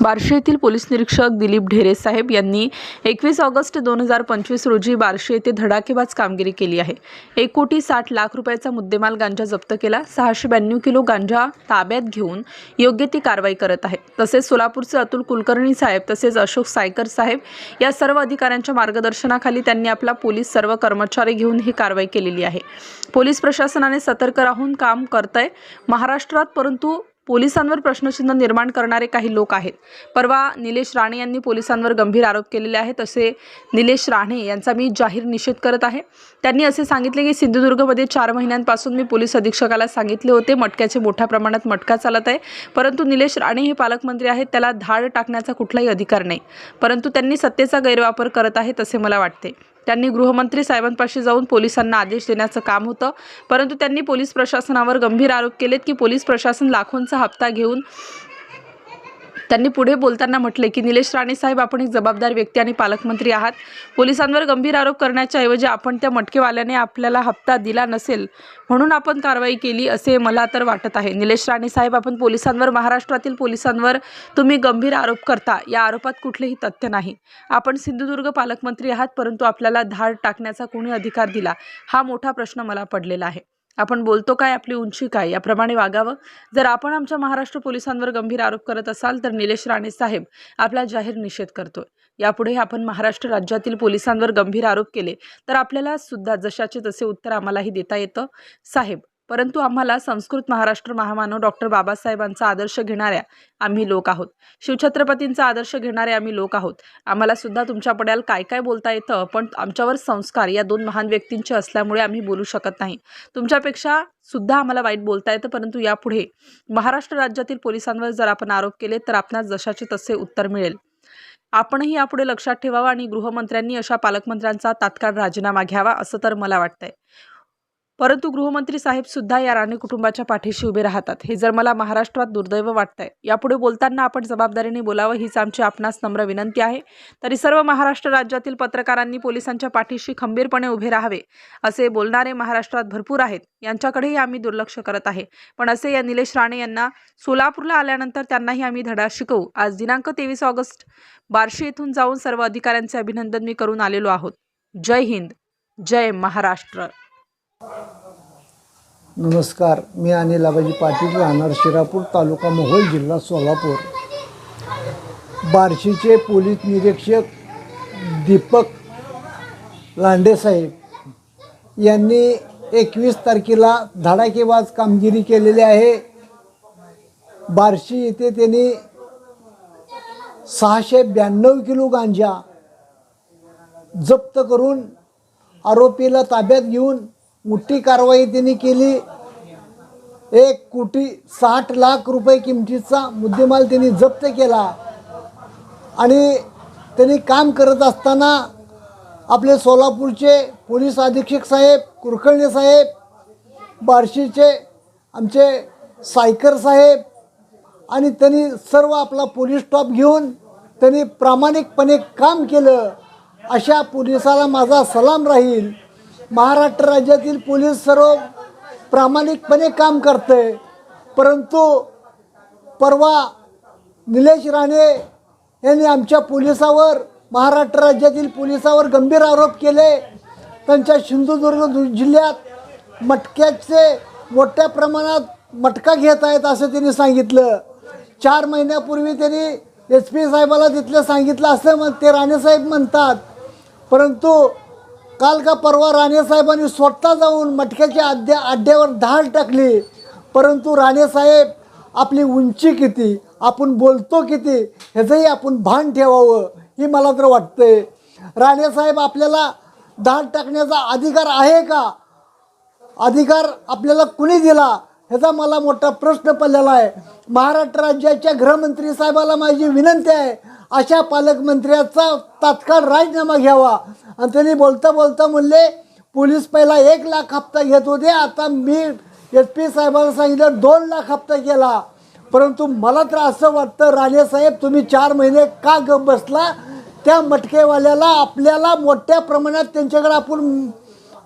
बार्शी येथील पोलीस निरीक्षक दिलीप ढेरे साहेब यांनी एकवीस ऑगस्ट दोन हजार पंचवीस रोजी बार्शी येथे धडाकेबाज कामगिरी केली आहे. एक कोटी साठ लाख रुपयाचा मुद्देमाल गांजा जप्त केला. सहाशे ब्याण्णव किलो गांजा ताब्यात घेऊन योग्य ती कारवाई करत आहे. तसेच सोलापूरचे अतुल कुलकर्णी साहेब तसेच अशोक सायकर साहेब या सर्व अधिकाऱ्यांच्या मार्गदर्शनाखाली त्यांनी आपला पोलीस सर्व कर्मचारी घेऊन ही कारवाई केलेली आहे. पोलीस प्रशासनाने सतर्क राहून काम करतंय महाराष्ट्रात परंतु पोलिसांवर प्रश्नचिन्ह निर्माण करणारे काही लोक आहेत. परवा निलेश राणे यांनी पोलिसांवर गंभीर आरोप केलेले आहेत असे निलेश राणे यांचा मी जाहीर निषेध करत आहे. त्यांनी असे सांगितले की सिंधुदुर्गमध्ये चार महिन्यांपासून मी पोलीस अधीक्षकाला सांगितले होते मटक्याचे मोठ्या प्रमाणात मटका चालत आहे. परंतु निलेश राणे हे पालकमंत्री आहेत त्याला धाड टाकण्याचा कुठलाही अधिकार नाही. परंतु त्यांनी सत्तेचा गैरवापर करत आहेत असे मला वाटते. त्यांनी गृहमंत्री साहेबांपाशी जाऊन पोलिसांना आदेश देण्याचं काम होतं. परंतु त्यांनी पोलीस प्रशासनावर गंभीर आरोप केलेत की पोलीस प्रशासन लाखोंचा हप्ता घेऊन त्यांनी पुढे बोलताना म्हटले की निलेश राणे साहेब आपण एक जबाबदार व्यक्ती आणि पालकमंत्री आहात. पोलिसांवर गंभीर आरोप करण्याच्या ऐवजी आपण त्या मटकेवाल्याने आपल्याला हप्ता दिला नसेल म्हणून आपण कारवाई केली असे मला तर वाटत आहे. निलेश राणे साहेब आपण पोलिसांवर महाराष्ट्रातील पोलिसांवर तुम्ही गंभीर आरोप करता. या आरोपात कुठलेही तथ्य नाही. आपण सिंधुदुर्ग पालकमंत्री आहात परंतु आपल्याला धाड टाकण्याचा कोणी अधिकार दिला? हा मोठा प्रश्न मला पडलेला आहे. आपण बोलतो काय आपली उंची काय याप्रमाणे वागावं. जर आपण आमच्या महाराष्ट्र पोलिसांवर गंभीर आरोप करत असाल तर निलेश राणे साहेब आपला जाहीर निषेध करतोय. यापुढे आपण महाराष्ट्र राज्यातील पोलिसांवर गंभीर आरोप केले तर आपल्याला सुद्धा जशाचे तसे उत्तर आम्हालाही देता येतं. साहेब परंतु आम्हाला संस्कृत महाराष्ट्र महामानव डॉक्टर बाबासाहेबांचा आदर्श घेणाऱ्या आम्ही लोक आहोत. शिवछत्रपतींचा आदर्श घेणारे आम्ही लोक आहोत. आम्हाला सुद्धा तुमच्या पड्याल काय काय बोलता येतं? पण आमच्यावर संस्कार या दोन महान व्यक्तींचे असल्यामुळे आम्ही बोलू शकत नाही. तुमच्यापेक्षा सुद्धा आम्हाला वाईट बोलता येतं परंतु यापुढे महाराष्ट्र राज्यातील पोलिसांवर जर आपण आरोप केले तर आपणास जशाचे तसे उत्तर मिळेल. आपणही यापुढे लक्षात ठेवावं आणि गृहमंत्र्यांनी अशा पालकमंत्र्यांचा तात्काळ राजीनामा घ्यावा असं तर मला वाटतंय. परंतु गृहमंत्री साहेब सुद्धा या राणे कुटुंबाच्या पाठीशी उभे राहतात. हे जर मला महाराष्ट्रात दुर्दैव वाटतंय यापुढे बोलताना आपण जबाबदारीने बोलावं हीच आमची आपणास नम्र विनंती आहे. तरी सर्व महाराष्ट्र राज्यातील पत्रकारांनी पोलिसांच्या पाठीशी खंबीरपणे उभे राहावे असे बोलणारे महाराष्ट्रात भरपूर आहेत. यांच्याकडेही आम्ही दुर्लक्ष करत आहे. पण असे या निलेश राणे यांना सोलापूरला आल्यानंतर त्यांनाही आम्ही धडा शिकवू. आज दिनांक तेवीस ऑगस्ट बार्शी येथून जाऊन सर्व अधिकाऱ्यांचे अभिनंदन मी करून आलेलो आहोत. जय हिंद जय महाराष्ट्र. नमस्कार मी अनिल आबाजी पाटील राहणार शिरापूर तालुका मोहोळ जिल्हा सोलापूर. बार्शीचे पोलीस निरीक्षक दीपक लांडेसाहेब यांनी एकवीस तारखेला धडाकेबाज कामगिरी केलेली आहे. बार्शी येथे त्यांनी सहाशे ब्याण्णव किलो गांजा जप्त करून आरोपीला ताब्यात घेऊन मोठी कारवाई त्यांनी केली. एक कोटी साठ लाख रुपये किमतीचा मुद्देमाल त्यांनी जप्त केला. आणि त्यांनी काम करत असताना आपले सोलापूरचे पोलीस अधीक्षक साहेब कुरकर्णे साहेब बार्शीचे आमचे सायकर साहेब आणि त्यांनी सर्व आपला पोलीस स्टॉप घेऊन त्यांनी प्रामाणिकपणे काम केलं. अशा पोलिसाला माझा सलाम राहील. महाराष्ट्र राज्यातील पोलीस सर्व प्रामाणिकपणे काम करते परंतु परवा निलेश राणे यांनी आमच्या पोलिसावर महाराष्ट्र राज्यातील पोलिसावर गंभीर आरोप केले. त्यांच्या सिंधुदुर्ग जिल्ह्यात मटक्याचे मोठ्या प्रमाणात मटका घेत आहेत असं त्यांनी सांगितलं. चार महिन्यापूर्वी त्यांनी एस पी साहेबाला तिथलं सांगितलं असं मग ते राणेसाहेब म्हणतात. परंतु काल का परवा राणेसाहेबांनी स्वतः जाऊन मटक्याच्या अड्ड्या अड्ड्यावर धाड टाकली. परंतु राणेसाहेब आपली उंची किती आपण बोलतो किती ह्याचंही आपण भान ठेवावं ही मला तर वाटतंय. राणेसाहेब आपल्याला धाड टाकण्याचा अधिकार आहे का? अधिकार आपल्याला कुणी दिला? ह्याचा मला मोठा प्रश्न पडलेला आहे. महाराष्ट्र राज्याच्या गृहमंत्री साहेबाला माझी विनंती आहे. अशा पालकमंत्र्याचा तात्काळ राजीनामा घ्यावा. आणि त्यांनी बोलता बोलता म्हणले पोलीस पहिला एक लाख हप्ता घेत होते आता मी एस पी साहेबांना सांगितलं दोन लाख हप्ता केला. परंतु मला तर असं वाटतं राणेसाहेब तुम्ही चार महिने का ग बसला? त्या मटकेवाल्याला आपल्याला मोठ्या प्रमाणात त्यांच्याकडे आपण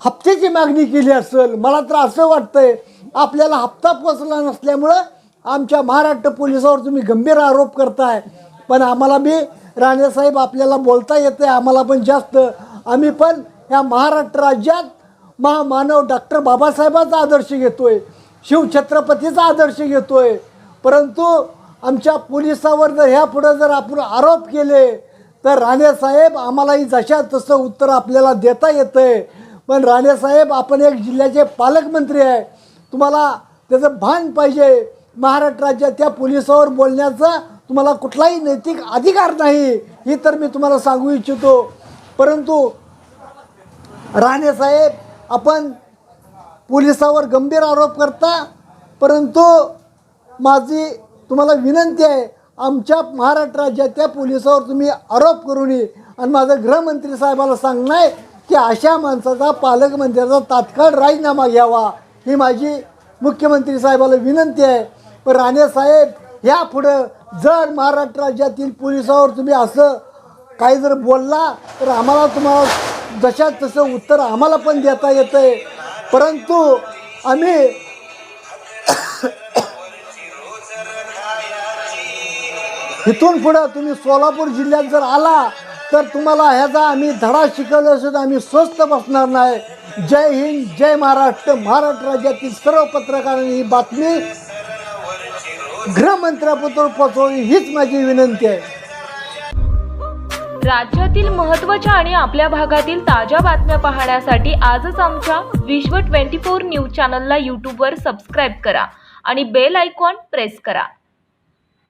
हप्त्याची मागणी केली असेल. मला तर असं वाटतंय आपल्याला हप्ता पोचला नसल्यामुळं आमच्या महाराष्ट्र पोलिसावर तुम्ही गंभीर आरोप करताय. पण आम्हाला बी राणेसाहेब आपल्याला बोलता येते आम्हाला पण जास्त. आम्ही पण ह्या महाराष्ट्र राज्यात महामानव डॉक्टर बाबासाहेबांचा आदर्श घेतो आहे शिवछत्रपतीचा आदर्श घेतो आहे परंतु आमच्या पोलिसावर जर ह्या पुढं जर आपण आरोप केले तर राणेसाहेब आम्हालाही जशा तसं उत्तर आपल्याला देता येतं आहे पण राणेसाहेब आपण एक जिल्ह्याचे पालकमंत्री आहे. तुम्हाला त्याचं भान पाहिजे. महाराष्ट्र राज्यात त्या पोलिसावर बोलण्याचा तुम्हाला कुठलाही नैतिक अधिकार नाही हे तर मी तुम्हाला सांगू इच्छितो. परंतु राणेसाहेब आपण पोलिसावर गंभीर आरोप करता परंतु माझी तुम्हाला विनंती आहे आमच्या महाराष्ट्र राज्याच्या पोलिसावर तुम्ही आरोप करू नये. आणि माझं गृहमंत्री साहेबाला सांगणं आहे की अशा माणसाचा पालकमंत्र्याचा तात्काळ राजीनामा घ्यावा. ही माझी मुख्यमंत्री साहेबाला विनंती आहे. पण राणेसाहेब ह्या पुढं जर महाराष्ट्र राज्यातील पोलिसावर तुम्ही असं काही जर बोलला तर आम्हाला तुम्हाला जशा तसं उत्तर आम्हाला पण देता येतं आहे परंतु आम्ही इथून पुढं तुम्ही सोलापूर जिल्ह्यात जर आला तर तुम्हाला ह्याचा आम्ही धडा शिकवल्याशिवाय आम्ही स्वस्त बसणार नाही. जय हिंद जय महाराष्ट्र. महाराष्ट्र राज्यातील सर्व पत्रकारांनी ही बातमी गृहमंत्र्यापत्र पोहोचवणी हीच माझी विनंती आहे. राज्यातील महत्त्वाच्या आणि आपल्या भागातील ताज्या बातम्या पाहण्यासाठी आजच आमच्या विश्व 24 न्यूज चॅनलला यूट्यूबवर सबस्क्राईब करा आणि बेल आयकॉन प्रेस करा.